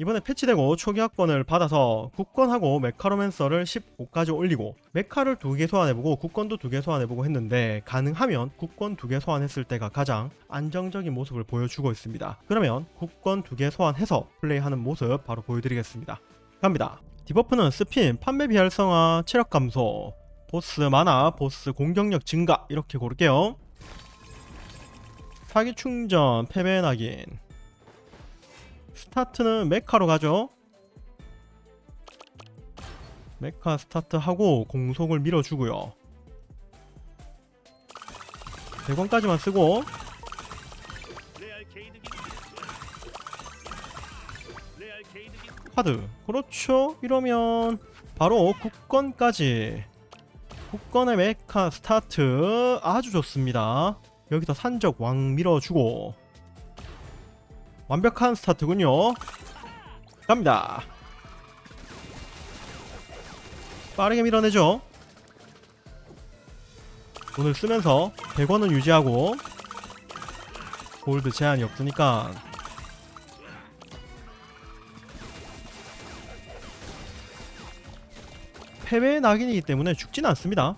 이번에 패치되고 초기화권을 받아서 국건하고 메카로맨서를 15까지 올리고 메카를 두 개 소환해보고 국건도 두 개 소환해보고 했는데 가능하면 국건 두개 소환했을 때가 가장 안정적인 모습을 보여주고 있습니다. 그러면 국건 두개 소환해서 플레이하는 모습 바로 보여드리겠습니다. 갑니다. 디버프는 스핀, 판매 비활성화, 체력 감소, 보스 만화, 보스 공격력 증가 이렇게 고를게요. 사기 충전, 패배 낙인. 스타트는 메카로 가죠. 메카 스타트하고 공속을 밀어주고요. 100원까지만 쓰고. 카드. 그렇죠. 이러면 바로 국건까지. 국건의 메카 스타트 아주 좋습니다. 여기서 산적 왕 밀어주고 완벽한 스타트군요. 갑니다. 빠르게 밀어내죠. 돈을 쓰면서 100원은 유지하고 골드 제한이 없으니까. 패배의 낙인이기 때문에 죽진 않습니다.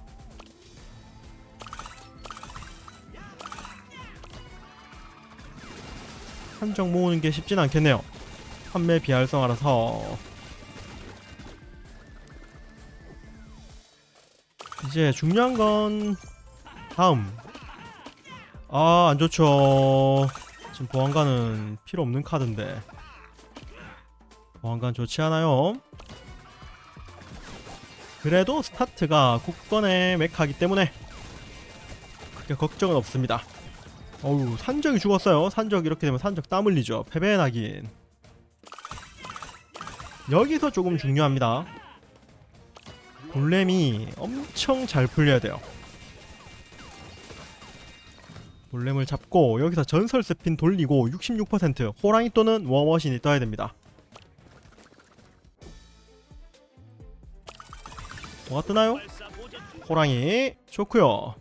한정 모으는 게 쉽진 않겠네요. 판매 비활성화라서. 이제 중요한 건 다음. 아 안좋죠. 지금 보안관은 필요 없는 카드인데. 보안관 좋지 않아요. 그래도 스타트가 국건의 메카기 때문에 크게 걱정은 없습니다. 어우 산적이 죽었어요. 산적 이렇게 되면 산적 땀 흘리죠. 패배 낙인. 여기서 조금 중요합니다. 볼렘이 엄청 잘 풀려야 돼요. 볼렘을 잡고 여기서 전설 스핀 돌리고 66% 호랑이 또는 워머신이 떠야 됩니다. 뭐가 뜨나요? 호랑이 좋고요.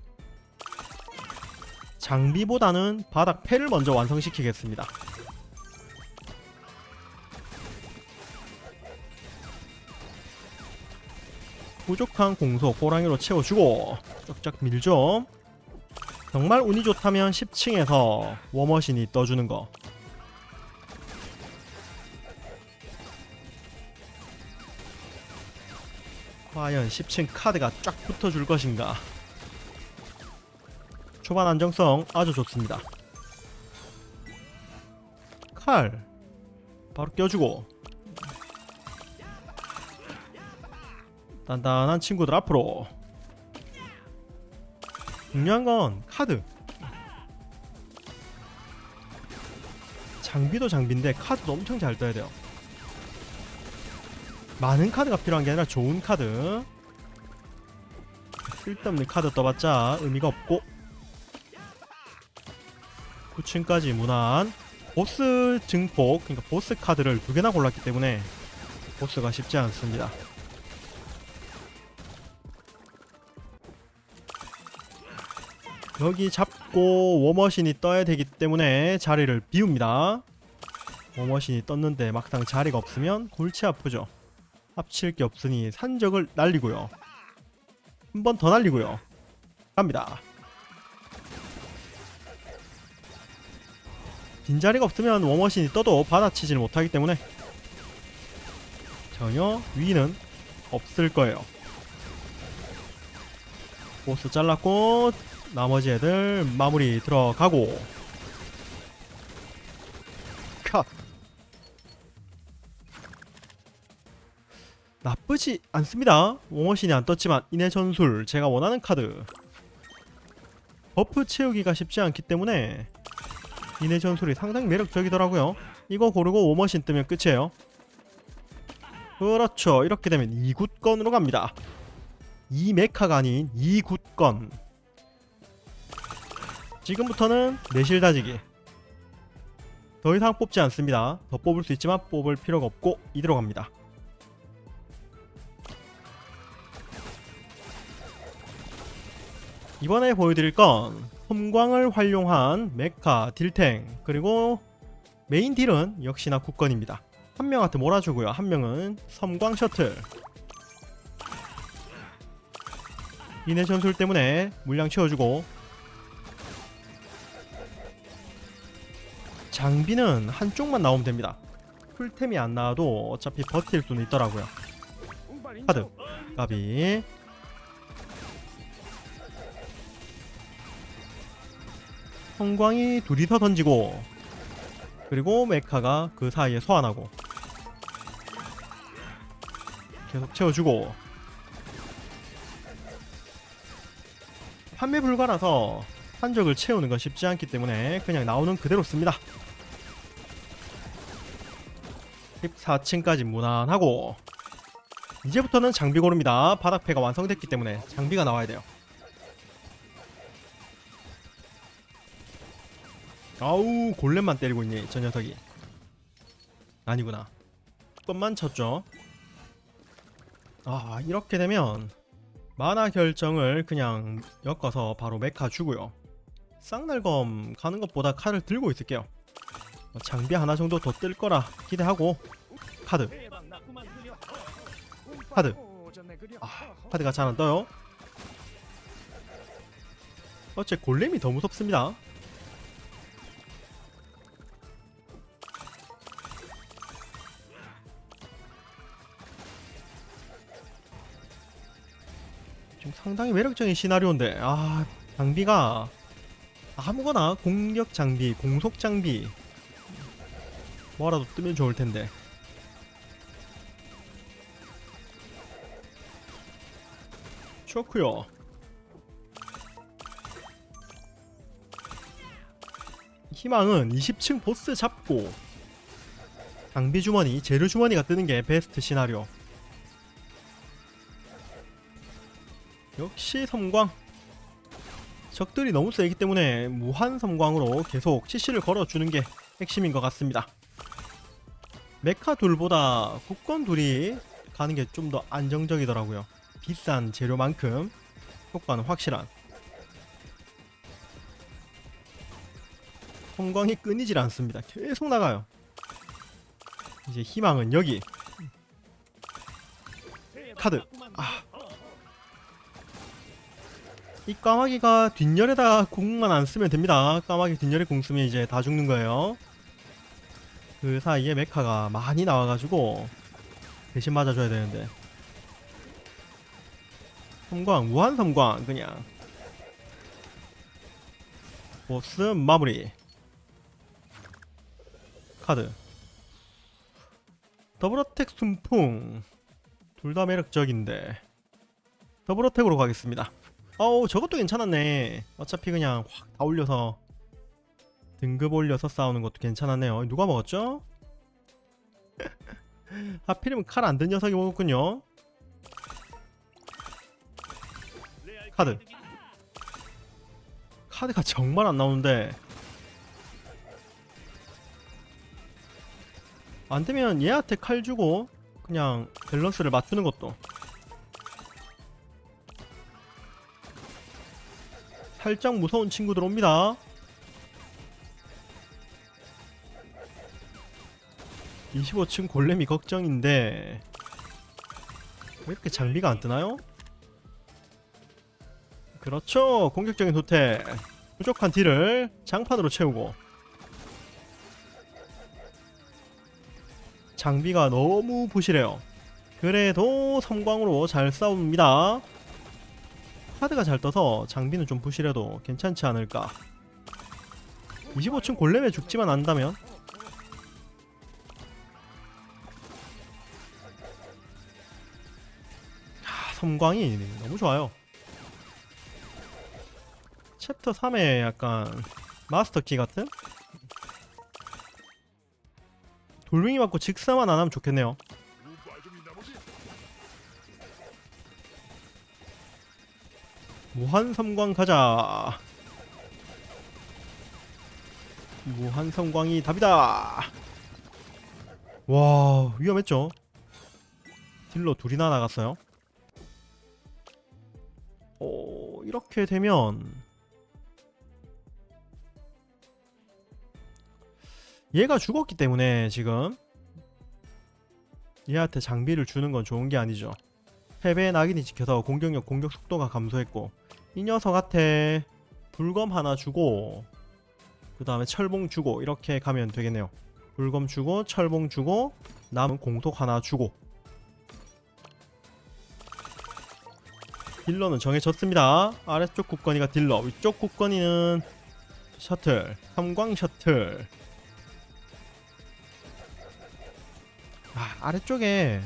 장비보다는 바닥 패를 먼저 완성시키겠습니다. 부족한 공속 호랑이로 채워주고 쫙쫙 밀죠. 정말 운이 좋다면 10층에서 워머신이 떠주는 거. 과연 10층 카드가 쫙 붙어줄 것인가 초반 안정성 아주 좋습니다. 칼. 바로 껴주고. 단단한 친구들 앞으로. 중요한 건 카드. 장비도 장비인데 카드도 엄청 잘 떠야 돼요. 많은 카드가 필요한 게 아니라 좋은 카드. 쓸데없는 카드 떠봤자 의미가 없고 9층까지 무난 보스 증폭 그러니까 보스 카드를 두 개나 골랐기 때문에 보스가 쉽지 않습니다 여기 잡고 워머신이 떠야 되기 때문에 자리를 비웁니다 워머신이 떴는데 막상 자리가 없으면 골치 아프죠 합칠 게 없으니 산적을 날리고요. 한 번 더 날리고요. 갑니다. 빈자리가 없으면 워머신이 떠도 받아치질 못하기 때문에 전혀 위는 없을 거예요. 보스 잘랐고 나머지 애들 마무리 들어가고 컷 나쁘지 않습니다. 워머신이 안 떴지만 인의 전술 제가 원하는 카드 버프 채우기가 쉽지 않기 때문에 인의 전술이 상당히 매력적이더라고요. 이거 고르고 워머신 뜨면 끝이에요. 그렇죠. 이렇게 되면 2굿건으로 갑니다. 2메카가 아닌 2굿건 지금부터는 내실 다지기 더 이상 뽑지 않습니다. 더 뽑을 수 있지만 뽑을 필요가 없고 이대로 갑니다. 이번에 보여드릴 건 섬광을 활용한 메카 딜탱 그리고 메인 딜은 역시나 국건입니다. 한 명한테 몰아주고요. 한 명은 섬광 셔틀. 이내 전술 때문에 물량 채워주고 장비는 한쪽만 나오면 됩니다. 풀템이 안 나와도 어차피 버틸 수는 있더라고요. 카드 까비 성광이 둘이서 던지고 그리고 메카가 그 사이에 소환하고 계속 채워주고. 판매 불가라서 한적을 채우는 건 쉽지 않기 때문에 그냥 나오는 그대로 씁니다. 14층까지 무난하고. 이제부터는 장비 고릅니다. 바닥패가 완성됐기 때문에 장비가 나와야 돼요 아우 골렘만 때리고 있니 저 녀석이. 아니구나. 뻔만 쳤죠. 아 이렇게 되면 만화 결정을 그냥 엮어서 바로 메카 주고요. 쌍날검 가는 것보다 칼을 들고 있을게요. 뭐 장비 하나 정도 더 뜰 거라 기대하고. 카드. 카드. 아, 카드가 잘 안 떠요. 어째 골렘이 더 무섭습니다 상당히 매력적인 시나리오인데 아 장비가 아무거나 공격 장비 공속 장비 뭐라도 뜨면 좋을 텐데 좋구요 희망은 20층 보스 잡고 장비 주머니, 재료 주머니가 뜨는 게 베스트 시나리오. 역시 섬광. 적들이 너무 세기 때문에 무한 섬광으로 계속 CC를 걸어주는 게 핵심인 것 같습니다. 메카 둘보다 국건 둘이 가는 게 좀 더 안정적이더라고요. 비싼 재료만큼 효과는 확실한. 섬광이 끊이질 않습니다. 계속 나가요. 이제 희망은 여기 카드. 아. 이 까마귀가 뒷열에다가 궁만 안 쓰면 됩니다. 까마귀 뒷열에 궁 쓰면 이제 다 죽는 거예요. 그 사이에 메카가 많이 나와가지고 대신 맞아줘야 되는데. 섬광, 무한 섬광, 그냥. 보스 마무리. 카드. 더블어택 순풍. 둘 다 매력적인데. 더블어택으로 가겠습니다. 어우 저것도 괜찮았네. 어차피 그냥 확 다 올려서 등급 올려서 싸우는 것도 괜찮았네요. 누가 먹었죠? 하필이면 칼 안 든 녀석이 먹었군요. 카드. 카드가 정말 안 나오는데. 안되면 얘한테 칼 주고 그냥 밸런스를 맞추는 것도 살짝 무서운 친구 들 옵니다. 25층 골렘이 걱정인데 왜 이렇게 장비가 안 뜨나요? 그렇죠. 공격적인 호텔 부족한 딜을 장판으로 채우고. 장비가 너무 부실해요. 그래도 섬광으로 잘 싸웁니다 카드가 잘 떠서 장비는 좀 부실해도 괜찮지 않을까 25층 골렘에 죽지만 않다면 아, 섬광이 너무 좋아요 챕터 3의 약간 마스터 키 같은? 돌멩이 맞고 직사만 안 하면 좋겠네요. 무한 섬광 가자. 무한 섬광이 답이다. 와 위험했죠. 딜러 둘이나 나갔어요. 오 이렇게 되면 얘가 죽었기 때문에 지금 얘한테 장비를 주는 건 좋은 게 아니죠. 패배의 낙인이 지켜서 공격력 공격 속도가 감소했고 이 녀석한테 불검 하나 주고 그 다음에 철봉 주고 이렇게 가면 되겠네요. 불검 주고 철봉 주고 남은 공속 하나 주고 딜러는 정해졌습니다. 아래쪽 국건이가 딜러, 위쪽 국건이는 셔틀, 삼광 셔틀. 아, 아래쪽에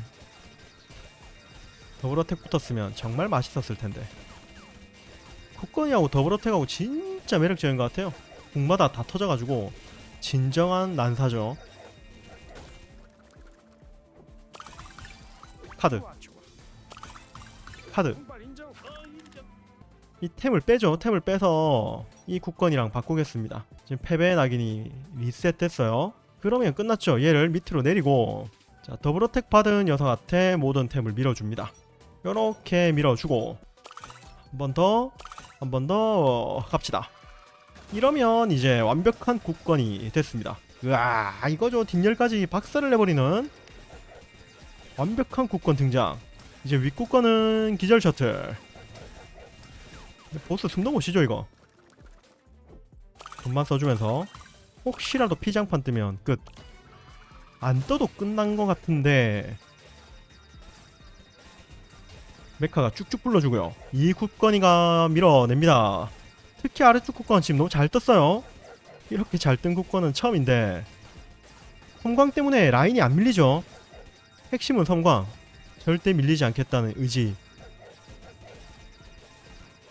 더블어택 붙었으면 정말 맛있었을 텐데. 국건이하고 더블어택하고 진짜 매력적인 것 같아요. 궁마다 다 터져가지고 진정한 난사죠. 카드. 카드. 이 템을 빼죠. 템을 빼서 이 국건이랑 바꾸겠습니다. 지금 패배의 낙인이 리셋됐어요. 그러면 끝났죠. 얘를 밑으로 내리고 자 더블어택 받은 녀석한테 모든 템을 밀어줍니다. 이렇게 밀어주고 한 번 더, 한 번 더 갑시다. 이러면 이제 완벽한 국건이 됐습니다. 으아 이거죠. 뒷열까지 박살을 내버리는 완벽한 국건 등장. 이제 윗국건은 기절 셔틀. 보스 숨도 못 쉬죠 이거 돈만 써주면서 혹시라도 피장판 뜨면 끝 안 떠도 끝난 것 같은데 메카가 쭉쭉 불러주고요. 이 국건이가 밀어냅니다. 특히 아래쪽 국건 지금 너무 잘 떴어요. 이렇게 잘뜬 국건은 처음인데 섬광 때문에 라인이 안 밀리죠. 핵심은 섬광. 절대 밀리지 않겠다는 의지.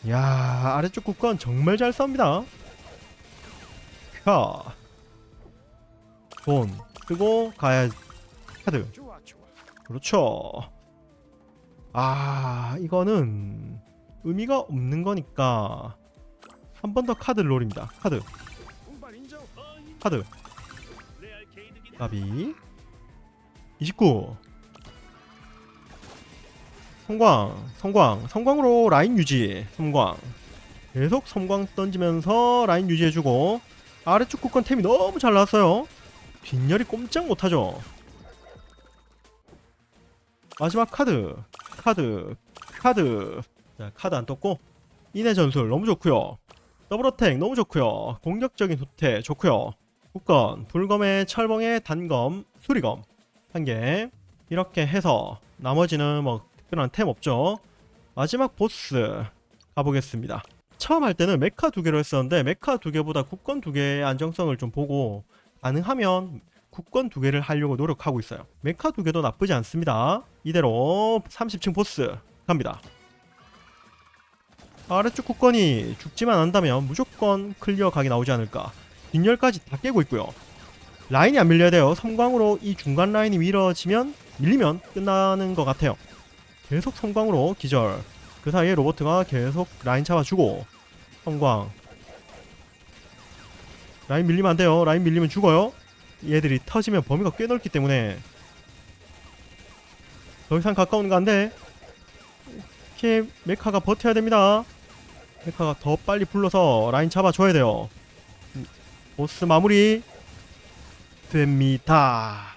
야 아래쪽 국건 정말 잘 싸웁니다. 자, 돈 쓰고 가야 카드. 그렇죠 아 이거는 의미가 없는 거니까 한 번 더 카드를 노립니다. 카드. 카드. 까비. 29 성광 성광. 성광으로 라인 유지. 성광. 계속 성광 던지면서 라인 유지해주고 아래쪽 국건 템이 너무 잘 나왔어요. 빈열이 꼼짝 못하죠. 마지막 카드 카드 카드. 자 카드 안 떴고. 인해 전술 너무 좋고요. 더블 어택 너무 좋고요. 공격적인 후퇴 좋고요. 국건, 불검에 철봉에 단검, 수리검. 한 개. 이렇게 해서 나머지는 뭐 특별한 템 없죠. 마지막 보스 가보겠습니다. 처음 할 때는 메카 두 개로 했었는데 메카 두 개보다 국건 두 개의 안정성을 좀 보고 가능하면 국건 두 개를 하려고 노력하고 있어요. 메카 두 개도 나쁘지 않습니다. 이대로 30층 보스 갑니다. 아래쪽 국건이 죽지만 않다면 무조건 클리어 각이 나오지 않을까. 뒷열까지 다 깨고 있고요. 라인이 안 밀려야 돼요. 섬광으로 이 중간 라인이 밀어지면 밀리면 끝나는 것 같아요. 계속 섬광으로 기절. 그 사이에 로버트가 계속 라인 잡아주고 섬광. 라인 밀리면 안 돼요. 라인 밀리면 죽어요. 얘들이 터지면 범위가 꽤 넓기 때문에 더 이상 가까운 거 안 돼. 이렇게 메카가 버텨야 됩니다. 메카가 더 빨리 불러서 라인 잡아줘야 돼요. 보스 마무리 됩니다.